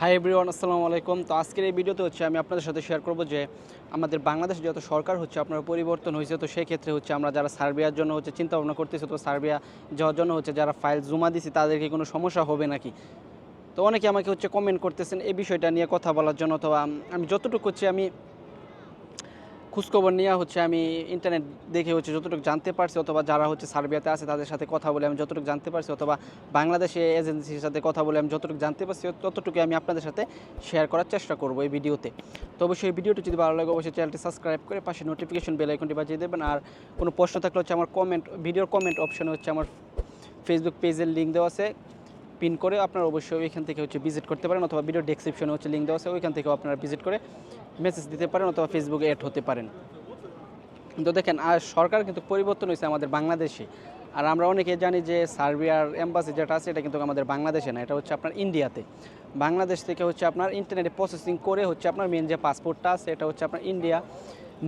Hi everyone আসসালামু আলাইকুম। তো আজকের এই ভিডিওতে হচ্ছে আমি আপনাদের সাথে শেয়ার করব যে আমাদের বাংলাদেশ যত সরকার হচ্ছে, আপনার পরিবর্তন হয়েছে, তো সেক্ষেত্রে হচ্ছে আমরা যারা সার্বিয়ার জন্য হচ্ছে চিন্তা ভাবনা করতেছি, তো সার্বিয়া যাওয়ার জন্য হচ্ছে যারা ফাইল জমা দিছি, তাদেরকে কোনো সমস্যা হবে নাকি? তো অনেকে আমাকে হচ্ছে কমেন্ট করতেছেন এই বিষয়টা নিয়ে কথা বলার জন্য অথবা আমি যতটুকু হচ্ছে আমি খোঁজখবর নেওয়া হচ্ছে আমি ইন্টারনেট দেখে হচ্ছে যতটুকু জানতে পারছি অথবা যারা হচ্ছে সার্বিয়াতে আছে তাদের সাথে কথা বলে আমি যতটুকু জানতে পারছি অথবা বাংলাদেশে এজেন্সির সাথে কথা বলে আমি যতটুকু জানতে পারছি ততটুকু আমি আপনাদের সাথে শেয়ার করার চেষ্টা করব এই ভিডিওতে। তো অবশ্যই ভিডিওটি যদি ভালো লাগে, অবশ্যই চ্যানেলটি সাবস্ক্রাইব করে পাশে নোটিফিকেশন বেল আইকনটি বাজিয়ে দেবেন। আর কোনো প্রশ্ন থাকলে হচ্ছে আমার কমেন্ট ভিডিওর কমেন্ট অপশনে হচ্ছে আমার ফেসবুক পেজের লিঙ্ক দেওয়া আছে। পিন করে আপনারা অবশ্যই ওইখান থেকে হচ্ছে ভিজিট করতে পারেন অথবা ভিডিও ডেসক্রিপশনে হচ্ছে লিঙ্ক দেওয়া আছে, ওইখান থেকেও আপনারা ভিজিট করে মেসেজ দিতে পারেন অথবা ফেসবুকে অ্যাড হতে পারেন। তো দেখেন, আর সরকার কিন্তু পরিবর্তন হয়েছে আমাদের বাংলাদেশে। আর আমরা অনেকে জানি যে সার্বিয়ার এম্বাসি যেটা আছে, এটা কিন্তু আমাদের বাংলাদেশে না, এটা হচ্ছে আপনার ইন্ডিয়াতে বাংলাদেশ থেকে হচ্ছে আপনার ইন্টারনেটে প্রসেসিং করে হচ্ছে আপনার মেন যে পাসপোর্টটা আছে, এটা হচ্ছে আপনার ইন্ডিয়া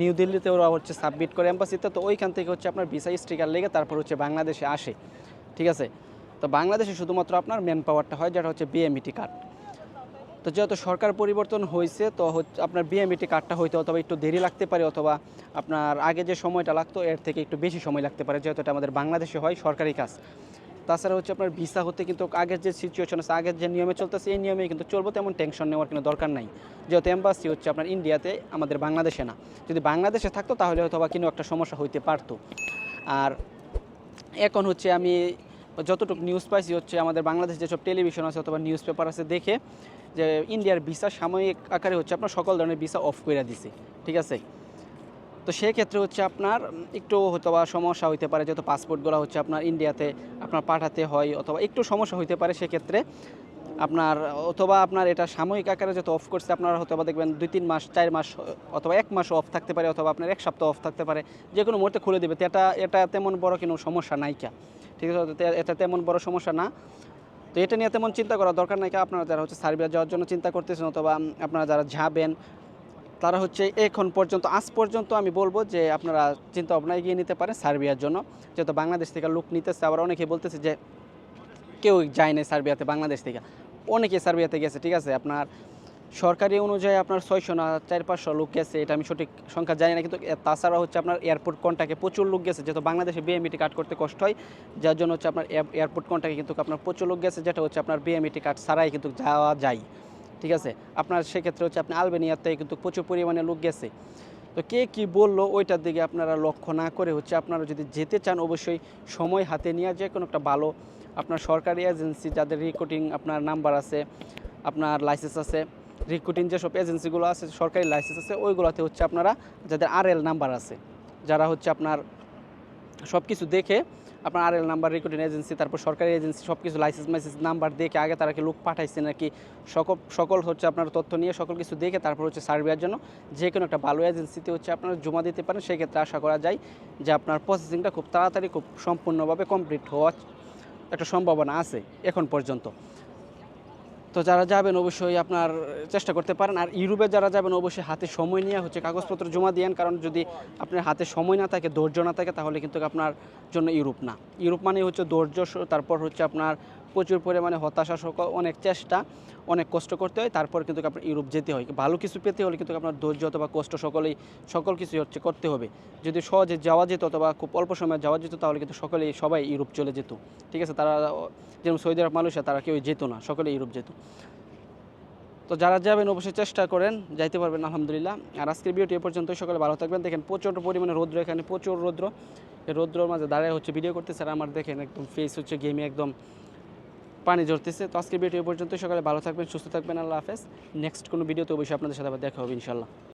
নিউ দিল্লিতে ওরা হচ্ছে সাবমিট করে এম্বাসিতে তো ওইখান থেকে হচ্ছে আপনার ভিসা স্টিকার লেগে তারপর হচ্ছে বাংলাদেশে আসে। ঠিক আছে? তো বাংলাদেশে শুধুমাত্র আপনার ম্যান পাওয়ারটা হয়, যেটা হচ্ছে বিএমইটি কার্ড তো যেহেতু সরকার পরিবর্তন হয়েছে তো আপনার বিএমইটি কার্ডটা হইতে অথবা একটু দেরি লাগতে পারে, অথবা আপনার আগে যে সময়টা লাগতো, এর থেকে একটু বেশি সময় লাগতে পারে, যেহেতু এটা আমাদের বাংলাদেশে হয়, সরকারি কাজ। তাছাড়া হচ্ছে আপনার ভিসা হতে কিন্তু আগের যে সিচুয়েশন আছে, আগের যে নিয়মে চলতেছে, এই নিয়মে কিন্তু চলবো, তেমন টেনশন নেওয়ার কোনো দরকার নাই। যেহেতু এম্বাসি হচ্ছে আপনার ইন্ডিয়াতে আমাদের বাংলাদেশে না। যদি বাংলাদেশে থাকতো, তাহলে হয়তো বা কিন্তু একটা সমস্যা হইতে পারতো। আর এখন হচ্ছে আমি যতটুকু নিউজ পাইছি হচ্ছে আমাদের বাংলাদেশ যেসব টেলিভিশন আছে অথবা নিউজ পেপার আছে দেখে যে ইন্ডিয়ার ভিসা সাময়িক আকারে হচ্ছে আপনার সকল ধরনের ভিসা অফ করে দিছে, ঠিক আছে? তো সেক্ষেত্রে হচ্ছে আপনার একটু হয়তো বা সমস্যা হইতে পারে, যেহেতু পাসপোর্টগুলো হচ্ছে আপনার ইন্ডিয়াতে আপনার পাঠাতে হয় অথবা একটু সমস্যা হইতে পারে সেক্ষেত্রে আপনার, অথবা আপনার এটা সাময়িক আকারে যেহেতু অফ করছে, আপনারা হয়তো দেখবেন দুই, তিন মাস, চার মাস, অথবা এক মাস অফ থাকতে পারে, অথবা আপনার এক সপ্তাহ অফ থাকতে পারে, যে কোনো মুহূর্তে খুলে দেবে। এটা এটা তেমন বড় কোনো সমস্যা নাইকা ঠিক আছে? এটা তেমন বড় সমস্যা না। তো এটা নিয়ে তেমন চিন্তা করার দরকার নাই আপনারা যারা হচ্ছে সার্বিয়া যাওয়ার জন্য চিন্তা করতেছেন, অথবা আপনারা যারা যাবেন, তারা হচ্ছে এখন পর্যন্ত, আজ পর্যন্ত আমি বলব যে আপনারা চিন্তা ভাবনা এগিয়ে নিতে পারেন সার্বিয়ার জন্য। যেহেতু বাংলাদেশ থেকে লোক নিতেছে, আবার অনেকে বলতেছে যে কেউ যায় না সার্বিয়াতে বাংলাদেশ থেকে। অনেকে সার্বিয়াতে গেছে, ঠিক আছে? আপনার সরকারি অনুযায়ী আপনার ছয়শো না চার পাঁচশো লোক গেছে, এটা আমি সঠিক সংখ্যা জানি না, কিন্তু তাছাড়া হচ্ছে আপনার এয়ারপোর্ট কন্টাকে প্রচুর লোক গেছে, যেহেতু বাংলাদেশে বিএমইটি কার্ড করতে কষ্ট হয়, যার জন্য হচ্ছে আপনার এয়ারপোর্ট কন্টাকে কিন্তু আপনার প্রচুর লোক গেছে, যেটা হচ্ছে আপনার বিএমইটি কার্ড ছাড়াই কিন্তু যাওয়া যায়, ঠিক আছে? আপনার সেক্ষেত্রে হচ্ছে আপনি আলবেনিয়াতে কিন্তু প্রচুর পরিমাণে লোক গেছে। তো কে কি বলল ওইটার দিকে আপনারা লক্ষ্য না করে হচ্ছে আপনারা যদি যেতে চান অবশ্যই সময় হাতে নিয়ে যে কোনো একটা ভালো আপনার সরকারি এজেন্সি যাদের রিক্রুটিং আপনার নাম্বার আছে, আপনার লাইসেন্স আছে রিক্রুটিং যেসব এজেন্সিগুলো আছে, সরকারি লাইসেন্স আছে, ওইগুলোতে হচ্ছে আপনারা যাদের আর এল নাম্বার আছে, যারা হচ্ছে আপনার সব কিছু দেখে আপনার R L number recruiting agency তারপর সরকারি এজেন্সি সব কিছু লাইসেন্স মাইসেন্স নাম্বার দেখে আগে তারা কি লোক পাঠাইছে নাকি? সকল সকল হচ্ছে আপনার তথ্য নিয়ে সকল কিছু দেখে তারপর হচ্ছে সার্ভেয়ার জন্য যে কোনো একটা ভালো এজেন্সিতে হচ্ছে আপনারা জমা দিতে পারেন। সেক্ষেত্রে আশা করা যায় যে আপনার প্রসেসিংটা খুব তাড়াতাড়ি, খুব সম্পূর্ণভাবে কমপ্লিট হওয়ার একটা সম্ভাবনা আছে এখন পর্যন্ত। তো যারা যাবেন অবশ্যই আপনার চেষ্টা করতে পারেন। আর ইউরোপে যারা যাবেন অবশ্যই হাতে সময় নিয়ে হচ্ছে কাগজপত্র জমা দিয়েন, কারণ যদি আপনার হাতে সময় না থাকে, ধৈর্য না থাকে, তাহলে কিন্তু আপনার জন্য ইউরোপ না। ইউরোপ মানে হচ্ছে ধৈর্য, তারপর হচ্ছে আপনার প্রচুর পরিমাণে হতাশা অনেক চেষ্টা, অনেক কষ্ট করতে হয়। তারপর কিন্তু আপনার ইউরোপ যেতে হয়। ভালো কিছু পেতে হলে কিন্তু আপনার ধৈর্য অথবা কষ্ট সকলেই, সকল কিছুই হচ্ছে করতে হবে। যদি সহজে যাওয়া যেত অথবা খুব অল্প সময়ে যাওয়া যেত, তাহলে কিন্তু সকলেই, সবাই ইউরোপ চলে যেত। ঠিক আছে? তারা, যেমন সৌদি আরব মানুষরা তারা কেউ যেত না। সকলে ইউরোপ যেত। তো যারা যাবেন, অবশ্যই চেষ্টা করেন। যাইতে পারবেন, আলহামদুলিল্লাহ। আর আজকের ভিডিওটি এ পর্যন্ত সকালে ভালো থাকবেন। দেখেন, প্রচণ্ড পরিমাণে রৌদ্র এখানে, প্রচুর রৌদ্র। এই রৌদ্রর মাঝে দাঁড়ায় হচ্ছে ভিডিও করতেছে। আর আমার দেখেন, একদম ফেস হচ্ছে গেমে একদম পানি ঝরতেছে। তো আজকের ভিডিও পর্যন্ত সকালে ভালো থাকবেন, সুস্থ থাকবেন। আল্লাহ হাফেজ। নেক্সট কোনো ভিডিও তো অবশ্যই আপনাদের সাথে আবার দেখা হবে ইনশাল্লাহ